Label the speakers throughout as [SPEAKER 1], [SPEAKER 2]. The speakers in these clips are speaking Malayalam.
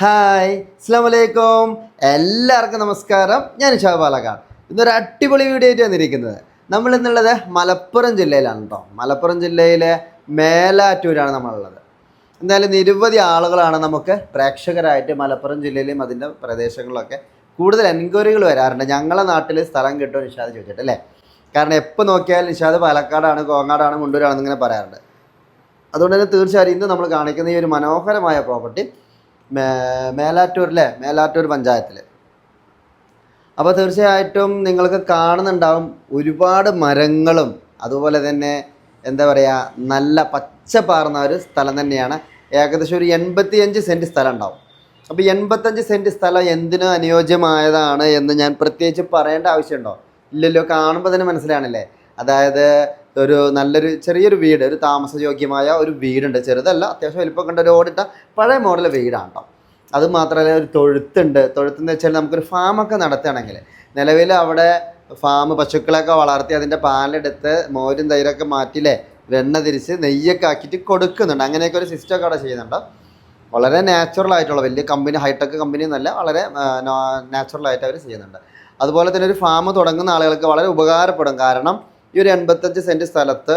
[SPEAKER 1] ഹായ് അസ്ലാമലൈക്കും എല്ലാവർക്കും നമസ്കാരം. ഞാൻ ഷാബ് പാലക്കാട്. ഇന്നൊരു അടിപൊളി വീഡിയോ ആയിട്ട് വന്നിരിക്കുന്നത്. നമ്മൾ ഇന്നുള്ളത് മലപ്പുറം ജില്ലയിലാണ് കേട്ടോ മലപ്പുറം ജില്ലയിലെ മേലാറ്റൂരാണ് നമ്മളുള്ളത്. എന്തായാലും നിരവധി ആളുകളാണ് നമുക്ക് പ്രേക്ഷകരായിട്ട് മലപ്പുറം ജില്ലയിലും അതിന്റെ പ്രദേശങ്ങളിലൊക്കെ കൂടുതൽ എൻക്വയറികൾ വരാറുണ്ട്. ഞങ്ങളെ നാട്ടിൽ സ്ഥലം കിട്ടുമോ നിഷാദ് ചോദിച്ചിട്ട് അല്ലേ? കാരണം എപ്പോൾ നോക്കിയാലും നിഷാദ് പാലക്കാടാണ് കോങ്ങാടാണ് മുണ്ടൂരാണെന്ന് ഇങ്ങനെ പറയാറുണ്ട്. അതുകൊണ്ട് തന്നെ തീർച്ചയായും ഇന്ന് നമ്മൾ കാണിക്കുന്ന ഈ ഒരു മനോഹരമായ പ്രോപ്പർട്ടി മേലാറ്റൂരിലെ മേലാറ്റൂർ പഞ്ചായത്തിൽ അപ്പോൾ തീർച്ചയായിട്ടും നിങ്ങൾക്ക് കാണുന്നുണ്ടാവും ഒരുപാട് മരങ്ങളും അതുപോലെ തന്നെ എന്താ പറയുക നല്ല പച്ചപ്പാർന്ന ഒരു സ്ഥലം തന്നെയാണ്. ഏകദേശം ഒരു എൺപത്തിയഞ്ച് സെന്റ് സ്ഥലം ഉണ്ടാവും അപ്പോൾ എൺപത്തഞ്ച് സെന്റ് സ്ഥലം എന്തിനു അനുയോജ്യമായതാണ് എന്ന് ഞാൻ പ്രത്യേകിച്ച് പറയേണ്ട ആവശ്യമുണ്ടോ? ഇല്ലല്ലോ കാണുമ്പോൾ തന്നെ മനസ്സിലാണല്ലേ അതായത് ഒരു നല്ലൊരു ചെറിയൊരു വീട് ഒരു താമസയോഗ്യമായ ഒരു വീടുണ്ട്. ചെറുതല്ല അത്യാവശ്യം വലിപ്പം കണ്ട ഒരു ഓടിട്ട പഴയ മോഡൽ വീടാണ് കേട്ടോ അത് മാത്രമല്ല ഒരു തൊഴുത്തുണ്ട്. തൊഴുത്തെന്ന് വെച്ചാൽ നമുക്കൊരു ഫാമൊക്കെ നടത്തുകയാണെങ്കിൽ നിലവിൽ അവിടെ ഫാം പശുക്കളൊക്കെ വളർത്തി അതിന്റെ പാലെടുത്ത് മോരും തൈരൊക്കെ മാറ്റിയില്ലേ വെണ്ണ തിരിച്ച് നെയ്യൊക്കെ ആക്കിയിട്ട് കൊടുക്കുന്നുണ്ട്. അങ്ങനെയൊക്കെ ഒരു സിസ്റ്റമൊക്കെ അവിടെ ചെയ്യുന്നുണ്ട് വളരെ നാച്ചുറൽ ആയിട്ടുള്ള വലിയ കമ്പനി ഹൈടെക് കമ്പനി എന്നല്ല വളരെ നാച്ചുറൽ ആയിട്ട് അവർ ചെയ്യുന്നുണ്ട്. അതുപോലെ തന്നെ ഒരു ഫാം തുടങ്ങുന്ന ആളുകൾക്ക് വളരെ ഉപകാരപ്പെടും. കാരണം ഈ ഒരു എൺപത്തഞ്ച് സെന്റ് സ്ഥലത്ത്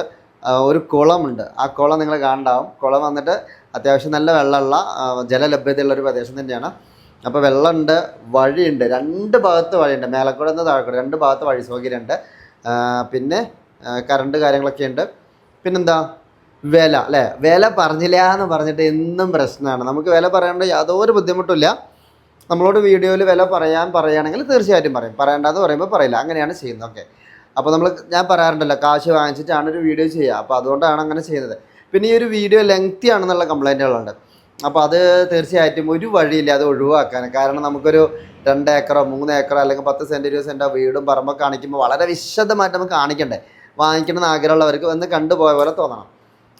[SPEAKER 1] ഒരു കുളമുണ്ട്. ആ കുളം നിങ്ങൾ കാണണ്ടാവും. കുളം വന്നിട്ട് അത്യാവശ്യം നല്ല വെള്ളമുള്ള ജലലഭ്യതയുള്ള ഒരു പ്രദേശം തന്നെയാണ്. അപ്പോൾ വെള്ളമുണ്ട് വഴിയുണ്ട്. രണ്ട് ഭാഗത്ത് വഴിയുണ്ട്. മേലക്കൂടെ നിന്ന് രണ്ട് ഭാഗത്ത് വഴി സൗകര്യമുണ്ട്. പിന്നെ കറണ്ട് കാര്യങ്ങളൊക്കെ ഉണ്ട്. പിന്നെന്താ? വില അല്ലേ? വില പറഞ്ഞില്ല എന്ന് പറഞ്ഞിട്ട് എന്നും പ്രശ്നമാണ്. നമുക്ക് വില പറയേണ്ട യാതൊരു ബുദ്ധിമുട്ടില്ല നമ്മളോട് വീഡിയോയിൽ വില പറയാൻ പറയുകയാണെങ്കിൽ തീർച്ചയായിട്ടും പറയും. പറയേണ്ടതെന്ന് പറയുമ്പോൾ പറയില്ല. അങ്ങനെയാണ് ചെയ്യുന്നത്. ഓക്കെ. അപ്പോൾ നമ്മൾ ഞാൻ പറയാറുണ്ടല്ലോ കാശ് വാങ്ങിച്ചിട്ടാണ് ഒരു വീഡിയോ ചെയ്യുക. അപ്പോൾ അതുകൊണ്ടാണ് അങ്ങനെ ചെയ്യുന്നത്. പിന്നെ ഈ ഒരു വീഡിയോ ലെങ്തി ആണെന്നുള്ള കംപ്ലൈന്റുകളുണ്ട് അപ്പോൾ അത് തീർച്ചയായിട്ടും ഒരു വഴിയില്ല അത് ഒഴിവാക്കാൻ. കാരണം നമുക്കൊരു രണ്ട് ഏക്കറോ മൂന്ന് ഏക്കറോ അല്ലെങ്കിൽ പത്ത് സെന്റ് ഇരുപത് സെന്റോ വീടും പറമ്പൊക്കെ കാണിക്കുമ്പോൾ വളരെ വിശദമായിട്ട് നമുക്ക് കാണിക്കണ്ടേ? വാങ്ങിക്കണമെന്ന് ആഗ്രഹമുള്ളവർക്ക് വന്ന് കണ്ടുപോയ പോലെ തോന്നണം.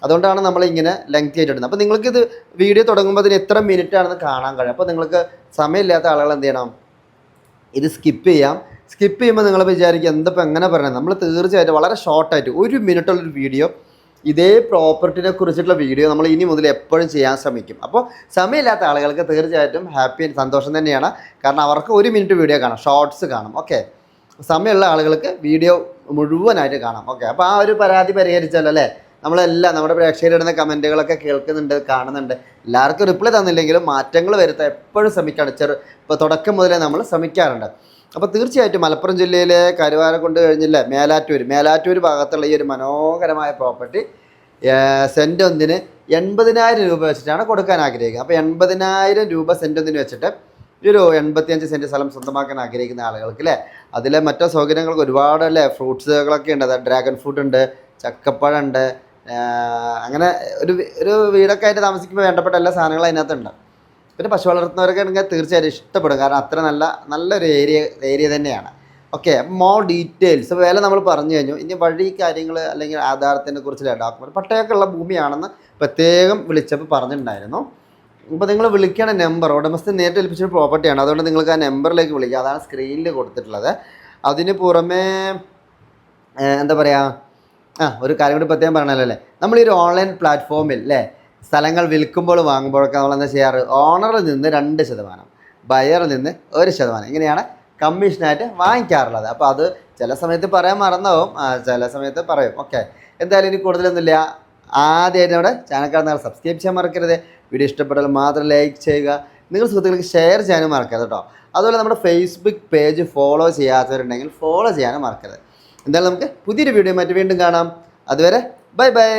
[SPEAKER 1] അതുകൊണ്ടാണ് നമ്മൾ ഇങ്ങനെ ലെങ്തി ആയിട്ട് അപ്പോൾ ഇത് വീഡിയോ തുടങ്ങുമ്പോൾ അതിന് എത്ര മിനിറ്റ് ആണെന്ന് കാണാൻ കഴിയും? അപ്പോൾ നിങ്ങൾക്ക് സമയമില്ലാത്ത ആളുകൾ എന്ത് ചെയ്യണം? ഇത് സ്കിപ്പ് ചെയ്യാം. സ്കിപ്പ് ചെയ്യുമ്പോൾ നിങ്ങൾ വിചാരിക്കുക എന്തപ്പോൾ എങ്ങനെ പറയണം? നമ്മൾ തീർച്ചയായിട്ടും വളരെ ഷോർട്ടായിട്ട് ഒരു മിനിറ്റുള്ളൊരു വീഡിയോ ഇതേ പ്രോപ്പർട്ടിനെ കുറിച്ചിട്ടുള്ള വീഡിയോ നമ്മൾ ഇനി മുതൽ എപ്പോഴും ചെയ്യാൻ ശ്രമിക്കും. അപ്പോൾ സമയമില്ലാത്ത ആളുകൾക്ക് തീർച്ചയായിട്ടും ഹാപ്പി സന്തോഷം തന്നെയാണ്. കാരണം അവർക്ക് ഒരു മിനിറ്റ് വീഡിയോ കാണാം ഷോർട്സ് കാണാം. ഓക്കെ സമയമുള്ള ആളുകൾക്ക് വീഡിയോ മുഴുവനായിട്ട് കാണാം. ഓക്കെ അപ്പോൾ ആ ഒരു പരാതി പരിഹരിച്ചല്ലോ അല്ലേ നമ്മളെല്ലാം നമ്മുടെ പ്രേക്ഷകരിടുന്ന കമന്റുകളൊക്കെ കേൾക്കുന്നുണ്ട് കാണുന്നുണ്ട്. എല്ലാവർക്കും റിപ്ലൈ തന്നില്ലെങ്കിലും മാറ്റങ്ങൾ വരുത്താൻ എപ്പോഴും ശ്രമിക്കുകയാണ് ചെറു ഇപ്പോൾ തുടക്കം മുതലേ നമ്മൾ ശ്രമിക്കാറുണ്ട്. അപ്പോൾ തീർച്ചയായിട്ടും മലപ്പുറം ജില്ലയിലെ കരുവാര കൊണ്ട് കഴിഞ്ഞില്ല മേലാറ്റൂർ മേലാറ്റൂർ ഭാഗത്തുള്ള ഈ ഒരു മനോഹരമായ പ്രോപ്പർട്ടി സെന്റ് ഒന്നിന് എൺപതിനായിരം രൂപ വെച്ചിട്ടാണ് കൊടുക്കാൻ ആഗ്രഹിക്കുന്നത്. അപ്പോൾ എൺപതിനായിരം രൂപ സെന്റ് ഒന്നിന് വെച്ചിട്ട് ഒരു എൺപത്തിയഞ്ച് സെന്റ് സ്ഥലം സ്വന്തമാക്കാൻ ആഗ്രഹിക്കുന്ന ആളുകൾക്ക് അല്ലേ അതിലെ മറ്റു സൗകര്യങ്ങൾക്ക് ഒരുപാട് അല്ലേ ഫ്രൂട്ട്സുകളൊക്കെ ഉണ്ട്. അതായത് ഡ്രാഗൺ ഫ്രൂട്ട് ഉണ്ട് ചക്കപ്പഴം ഉണ്ട് അങ്ങനെ ഒരു ഒരു വീടൊക്കെ ആയിട്ട് താമസിക്കുമ്പോൾ വേണ്ടപ്പെട്ട എല്ലാ സാധനങ്ങളും അതിനകത്തുണ്ട്. പിന്നെ പശു വളർത്തുന്നവരൊക്കെ ആണെങ്കിൽ തീർച്ചയായിട്ടും ഇഷ്ടപ്പെടും. കാരണം അത്ര നല്ല നല്ലൊരു ഏരിയ ഏരിയ തന്നെയാണ്. ഓക്കെ മോർ ഡീറ്റെയിൽസ് വില നമ്മൾ പറഞ്ഞു കഴിഞ്ഞു. ഇനി വഴി കാര്യങ്ങൾ അല്ലെങ്കിൽ ആധാരത്തിനെ കുറിച്ചുള്ള ഡോക്യുമെന്റ് പട്ടയൊക്കെ ഉള്ള ഭൂമിയാണെന്ന് പ്രത്യേകം വിളിച്ചപ്പോൾ പറഞ്ഞിട്ടുണ്ടായിരുന്നു. അപ്പോൾ നിങ്ങൾ വിളിക്കണ നമ്പർ ഉടമസ്ഥൻ നേരിട്ട് ഏൽപ്പിച്ച പ്രോപ്പർട്ടിയാണ് അതുകൊണ്ട് നിങ്ങൾക്ക് ആ നമ്പറിലേക്ക് വിളിക്കുക അതാണ് സ്ക്രീനിൽ കൊടുത്തിട്ടുള്ളത്. അതിന് പുറമേ എന്താ പറയുക ആ ഒരു കാര്യം കൂടി പ്രത്യേകം പറഞ്ഞല്ലോ അല്ലേ നമ്മൾ ഈ ഒരു ഓൺലൈൻ പ്ലാറ്റ്ഫോമിൽ അല്ലേ സ്ഥലങ്ങൾ വിൽക്കുമ്പോൾ വാങ്ങുമ്പോഴൊക്കെ നമ്മൾ എന്താ ചെയ്യാറ് ഓണറിൽ നിന്ന് രണ്ട് ശതമാനം ബയറിൽ നിന്ന് ഒരു ശതമാനം ഇങ്ങനെയാണ് കമ്മീഷനായിട്ട് വാങ്ങിക്കാറുള്ളത്. അപ്പോൾ അത് ചില സമയത്ത് പറയാൻ മറന്നാവും. ചില സമയത്ത് പറയും. ഓക്കെ എന്തായാലും ഇനി കൂടുതലൊന്നുമില്ല. ആദ്യമായിട്ട് നമ്മുടെ ചാനൽ നിങ്ങൾ സബ്സ്ക്രൈബ് ചെയ്യാൻ മറക്കരുത്. വീഡിയോ ഇഷ്ടപ്പെട്ടാൽ മാത്രം ലൈക്ക് ചെയ്യുക. നിങ്ങൾ സുഹൃത്തുക്കൾക്ക് ഷെയർ ചെയ്യാനും മറക്കരുത് കേട്ടോ അതുപോലെ നമ്മുടെ ഫേസ്ബുക്ക് പേജ് ഫോളോ ചെയ്യാത്തവരുണ്ടെങ്കിൽ ഫോളോ ചെയ്യാനും മറക്കരുത്. എന്തായാലും നമുക്ക് പുതിയൊരു വീഡിയോ മറ്റു വീണ്ടും കാണാം. അതുവരെ ബൈ ബൈ